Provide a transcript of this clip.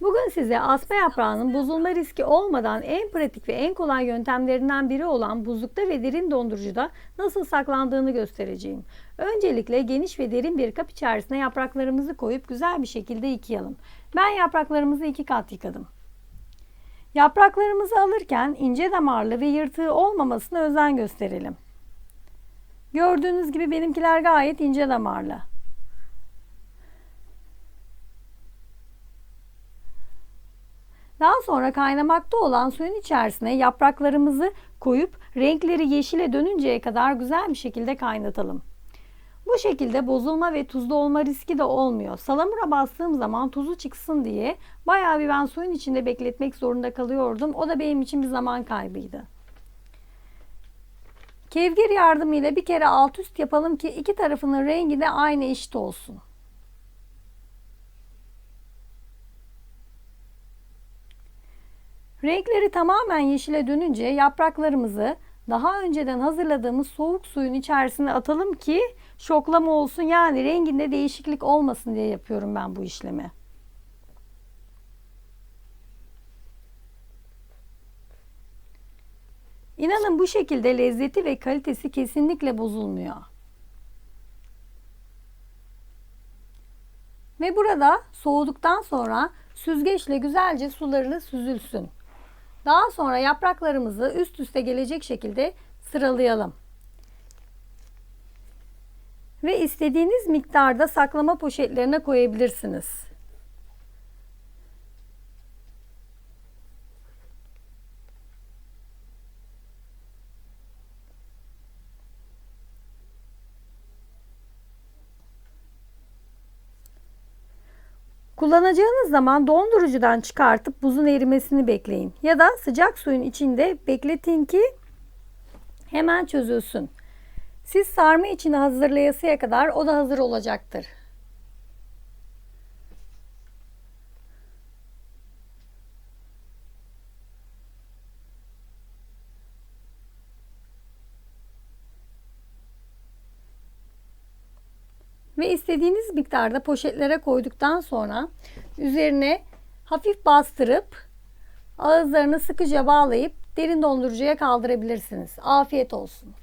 Bugün size asma yaprağının bozulma riski olmadan en pratik ve en kolay yöntemlerinden biri olan buzlukta ve derin dondurucuda nasıl saklandığını göstereceğim. Öncelikle geniş ve derin bir kap içerisine yapraklarımızı koyup güzel bir şekilde yıkayalım. Ben yapraklarımızı iki kat yıkadım. Yapraklarımızı alırken ince damarlı ve yırtığı olmamasına özen gösterelim. Gördüğünüz gibi benimkiler gayet ince damarlı. Daha sonra kaynamakta olan suyun içerisine yapraklarımızı koyup renkleri yeşile dönünceye kadar güzel bir şekilde kaynatalım. Bu şekilde bozulma ve tuzlu olma riski de olmuyor. Salamura bastığım zaman tuzu çıksın diye bayağı bir ben suyun içinde bekletmek zorunda kalıyordum. O da benim için bir zaman kaybıydı. Kevgir yardımıyla bir kere alt üst yapalım ki iki tarafının rengi de aynı eşit olsun. Renkleri tamamen yeşile dönünce yapraklarımızı daha önceden hazırladığımız soğuk suyun içerisine atalım ki şoklama olsun yani renginde değişiklik olmasın diye yapıyorum ben bu işlemi. İnanın bu şekilde lezzeti ve kalitesi kesinlikle bozulmuyor. Ve burada soğuduktan sonra süzgeçle güzelce sularını süzülsün. Daha sonra yapraklarımızı üst üste gelecek şekilde sıralayalım. Ve istediğiniz miktarda saklama poşetlerine koyabilirsiniz. Kullanacağınız zaman dondurucudan çıkartıp buzun erimesini bekleyin. Ya da sıcak suyun içinde bekletin ki hemen çözülsün. Siz sarma içini hazırlayasıya kadar o da hazır olacaktır. Ve istediğiniz miktarda poşetlere koyduktan sonra üzerine hafif bastırıp ağızlarını sıkıca bağlayıp derin dondurucuya kaldırabilirsiniz. Afiyet olsun.